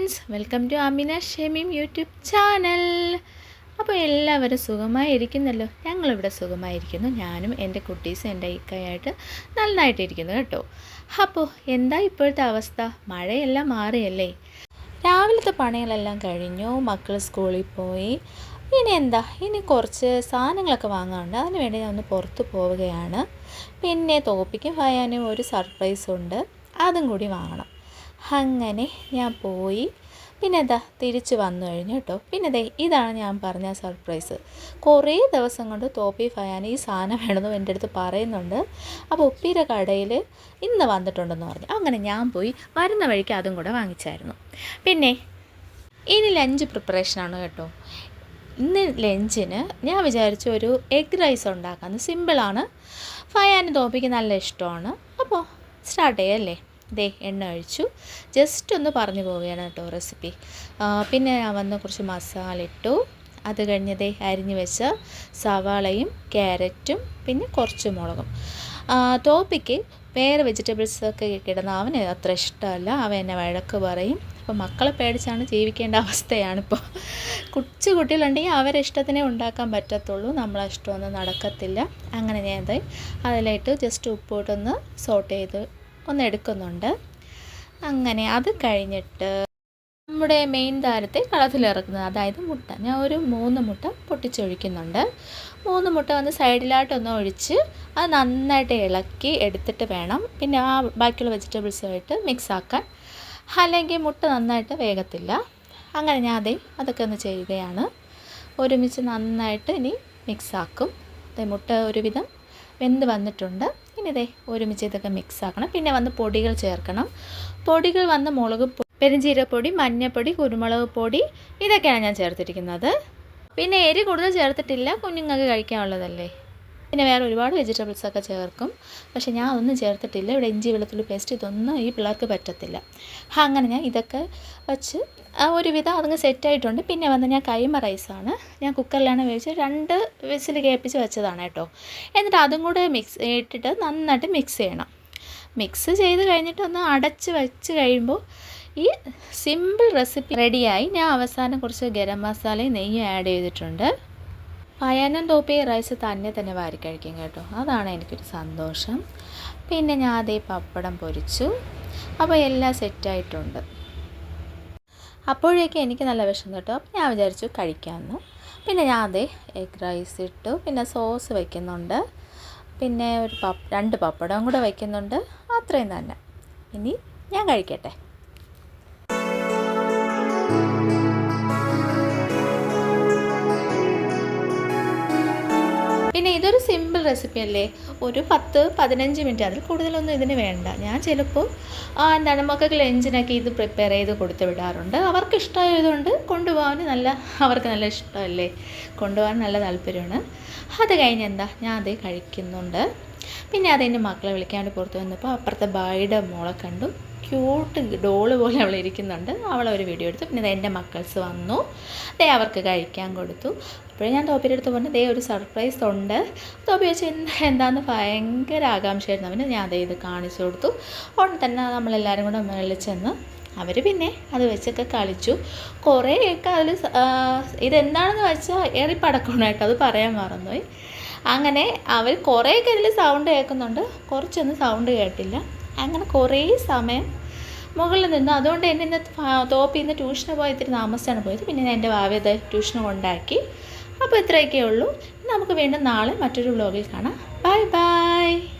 Friends welcome to Amina Shemim YouTube channel അപ്പോൾ എല്ലാവരും സുഖമായിരിക്കുന്നല്ലോ? ഞങ്ങളിവിടെ സുഖമായിരിക്കുന്നു. ഞാനും എന്റെ കുട്ടീസും എന്റെ ഇക്കയായിട്ട് നന്നായിട്ടിരിക്കുന്നു കേട്ടോ. അപ്പോൾ എന്താ ഇപ്പോഴത്തെ അവസ്ഥ? മഴയെല്ലാം മാറിയല്ലേ? രാവിലത്തെ പണികളെല്ലാം കഴിഞ്ഞു. മക്കൾ സ്കൂളിൽ പോയി. ഇനി എന്താ? ഇനി കുറച്ച് സാധനങ്ങളൊക്കെ വാങ്ങാനുണ്ട്. അതിന് വേണ്ടി ഞാൻ ഒന്ന് പുറത്ത് പോവുകയാണ്. പിന്നെ തോപ്പിക്കും ഫയാനും ഒരു സർപ്രൈസ് ഉണ്ട്. അതും കൂടി വാങ്ങണം. അങ്ങനെ ഞാൻ പോയി. പിന്നെ എന്താ തിരിച്ച് വന്നു കഴിഞ്ഞു കേട്ടോ. പിന്നെ ദേ ഇതാണ് ഞാൻ പറഞ്ഞ സർപ്രൈസ് കുറേ ദിവസം കൊണ്ട് തോപ്പി ഫയാൻ ഈ സാധനം വേണമെന്ന് എന്റെ അടുത്ത് പറയുന്നുണ്ട്. അപ്പോൾ ഉപ്പീര കടയിൽ ഇന്ന് വന്നിട്ടുണ്ടെന്ന് പറഞ്ഞു. അങ്ങനെ ഞാൻ പോയി വരുന്ന വഴിക്ക് അതും കൂടെ വാങ്ങിച്ചായിരുന്നു. പിന്നെ ഇനി ലഞ്ച് പ്രിപ്പറേഷനാണ് കേട്ടോ. ഇന്ന് ലഞ്ചിന് ഞാൻ വിചാരിച്ചു ഒരു എഗ് റൈസ് ഉണ്ടാക്കാമെന്ന്. സിമ്പിളാണ് ഫയാൻ തോപ്പിക്ക് നല്ല ഇഷ്ടമാണ്. അപ്പോൾ സ്റ്റാർട്ട് ചെയ്യല്ലേ? ദേ എണ്ണ ഒഴിച്ചു. ജസ്റ്റ് ഒന്ന് പറഞ്ഞു പോവുകയാണ് കേട്ടോ റെസിപ്പി. പിന്നെ ഞാൻ വന്ന് കുറച്ച് മസാല ഇട്ടു. അത് കഴിഞ്ഞതേ അരിഞ്ഞ് വെച്ച സവാളയും ക്യാരറ്റും പിന്നെ കുറച്ച് മുളകും. തോപ്പിക്ക് വേറെ വെജിറ്റബിൾസ് ഒക്കെ കിടന്ന അവന് അത്ര ഇഷ്ടമല്ല. അവൻ എന്നെ വഴക്ക് പറയും. അപ്പോൾ മക്കളെ പേടിച്ചാണ് ജീവിക്കേണ്ട അവസ്ഥയാണിപ്പോൾ കൊച്ചു കുട്ടികളുണ്ടെങ്കിൽ അവരെ ഇഷ്ടത്തിനെ ഉണ്ടാക്കാൻ പറ്റത്തുള്ളൂ. നമ്മളെ ഇഷ്ടമൊന്നും നടക്കത്തില്ല. അങ്ങനെ ഞാൻ അത് അതിലായിട്ട് ജസ്റ്റ് ഉപ്പിട്ടൊന്ന് സോട്ട് ചെയ്ത് ഒന്ന് എടുക്കുന്നുണ്ട് അങ്ങനെ അത് കഴിഞ്ഞിട്ട് നമ്മുടെ മെയിൻ താരത്തെ കളത്തിലിറക്കുന്നത് അതായത് മുട്ട. ഞാൻ ഒരു മൂന്ന് മുട്ട പൊട്ടിച്ചൊഴിക്കുന്നുണ്ട്. മൂന്ന് മുട്ട വന്ന് സൈഡിലായിട്ടൊന്ന് ഒഴിച്ച് അത് നന്നായിട്ട് ഇളക്കി എടുത്തിട്ട് വേണം. പിന്നെ ആ ബാക്കിയുള്ള വെജിറ്റബിൾസുമായിട്ട് മിക്സ് ആക്കാൻ. അല്ലെങ്കിൽ മുട്ട നന്നായിട്ട് വേഗത്തില്ല അങ്ങനെ ഞാൻ അതേ അതൊക്കെ ഒന്ന് ചെയ്യുകയാണ്. ഒരുമിച്ച് നന്നായിട്ട് ഇനി മിക്സാക്കും ആക്കും. മുട്ട ഒരുവിധം വെന്ത് വന്നിട്ടുണ്ട്. ഇനി ഇതേ ഒരുമിച്ച് ഇതൊക്കെ മിക്സ് ആക്കണം. പിന്നെ വന്ന് പൊടികൾ ചേർക്കണം. പൊടികൾ വന്ന് മുളക് പെരുംജീരപ്പൊടി മഞ്ഞൾപ്പൊടി കുരുമുളക് പൊടി ഇതൊക്കെയാണ് ഞാൻ ചേർത്തിരിക്കുന്നത്. പിന്നെ എരി കൂടുതൽ ചേർത്തിട്ടില്ല. കുഞ്ഞുങ്ങൾക്ക് കഴിക്കാനുള്ളതല്ലേ? പിന്നെ വേറെ ഒരുപാട് വെജിറ്റബിൾസ് ഒക്കെ ചേർക്കും. പക്ഷേ ഞാൻ ഒന്നും ചേർത്തിട്ടില്ല. ഇവിടെ ഇഞ്ചി വെളുത്തുള്ളി പേസ്റ്റ് ഇതൊന്നും ഈ പിള്ളേർക്ക് പറ്റത്തില്ല. അങ്ങനെ ഞാൻ ഇതൊക്കെ വെച്ച് ഒരുവിധം അതങ്ങ് സെറ്റായിട്ടുണ്ട് പിന്നെ വന്ന് ഞാൻ കൈമ റൈസാണ് ഞാൻ കുക്കറിലാണ് വേവിച്ച് രണ്ട് വിസിൽ കേൾപ്പിച്ച് വെച്ചതാണ് കേട്ടോ. എന്നിട്ട് അതും കൂടെ മിക്സ് ഇട്ടിട്ട് നന്നായിട്ട് മിക്സ് ചെയ്യണം. മിക്സ് ചെയ്ത് കഴിഞ്ഞിട്ട് ഒന്ന് അടച്ച് വെച്ച് കഴിയുമ്പോൾ ഈ സിമ്പിൾ റെസിപ്പി റെഡിയായി ഞാൻ അവസാനം കുറച്ച് ഗരം മസാലയും നെയ്യും ആഡ് ചെയ്തിട്ടുണ്ട്. പയനം തോപ്പി റൈസ് തന്നെ തന്നെ വാരി കഴിക്കും കേട്ടോ. അതാണ് എനിക്കൊരു സന്തോഷം. പിന്നെ ഞാൻ അതേ പപ്പടം പൊരിച്ചു. അപ്പോൾ എല്ലാം സെറ്റായിട്ടുണ്ട് അപ്പോഴേക്കും എനിക്ക് നല്ല വിഷം കേട്ടോ. അപ്പോൾ ഞാൻ വിചാരിച്ചു കഴിക്കാമെന്ന് പിന്നെ ഞാൻ അതേ എഗ് റൈസ് ഇട്ടു. പിന്നെ സോസ് വയ്ക്കുന്നുണ്ട് പിന്നെ ഒരു പപ്പ രണ്ട് പപ്പടം കൂടെ വയ്ക്കുന്നുണ്ട് അത്രയും തന്നെ. ഇനി ഞാൻ കഴിക്കട്ടെ. ഇതൊരു സിമ്പിൾ റെസിപ്പി അല്ലേ? ഒരു പത്ത് പതിനഞ്ച് മിനിറ്റ് അതിൽ കൂടുതലൊന്നും ഇതിന് വേണ്ട. ഞാൻ ചിലപ്പോൾ എന്താണ് മക്കൾക്ക് ലഞ്ചിനൊക്കെ ഇത് പ്രിപ്പയർ ചെയ്ത് കൊടുത്തു വിടാറുണ്ട്. അവർക്ക് ഇഷ്ടമായതുകൊണ്ട് കൊണ്ടുപോകാൻ നല്ല അവർക്ക് നല്ല ഇഷ്ടമല്ലേ? കൊണ്ടുപോകാൻ നല്ല താല്പര്യമാണ്. അത് കഴിഞ്ഞ് എന്താ? ഞാൻ അത് കഴിക്കുന്നുണ്ട്. പിന്നെ അതെന്റെ മക്കളെ വിളിക്കാണ്ട് പുറത്ത് വന്നപ്പോൾ അപ്പുറത്തെ ബായുടെ മോളെ കണ്ടു. ക്യൂട്ട് ഡോൾ പോലെ അവൾ ഇരിക്കുന്നുണ്ട്. അവളൊരു വീഡിയോ എടുത്തു. പിന്നെ എന്റെ മക്കൾസ് വന്നു. ദേ അവർക്ക് കഴിക്കാൻ കൊടുത്തു. അപ്പോഴും ഞാൻ ടോപ്പിന്റെ അടുത്ത് പറഞ്ഞു ദേ ഒരു സർപ്രൈസ് ഉണ്ട്. ടോപ്പി വെച്ച് എന്താ എന്താണെന്ന് ഭയങ്കര ആകാംക്ഷയായിരുന്നു. അവന് ഞാൻ അതേ ഇത് കാണിച്ചു കൊടുത്തു. ഉടനെ തന്നെ നമ്മളെല്ലാവരും കൂടെ മുകളിൽ ചെന്ന് അവർ പിന്നെ അത് വെച്ചൊക്കെ കളിച്ചു. കുറേയൊക്കെ അതിൽ ഇതെന്താണെന്ന് വെച്ചാൽ ഏറിപ്പടക്കണം കേട്ടോ അത് പറയാൻ മറന്നുപോയി. അങ്ങനെ അവർ കുറേയൊക്കെ ഇതിൽ സൗണ്ട് കേൾക്കുന്നുണ്ട്. കുറച്ചൊന്നും സൗണ്ട് കേട്ടില്ല. അങ്ങനെ കുറേ സമയം മുകളിൽ നിന്ന് അതുകൊണ്ട് എന്നെ ഇന്ന് തോപ്പിൽ നിന്ന് ട്യൂഷന് പോയി ഇത്തിരി താമസിച്ചാണ് പോയത്. പിന്നെ എന്റെ ഭാവ്യത ട്യൂഷന് കൊണ്ടാക്കി. അപ്പോൾ ഇത്രയൊക്കെ ഉള്ളൂ. നമുക്ക് വീണ്ടും നാളെ മറ്റൊരു വ്ലോഗിൽ കാണാം. Bye bye.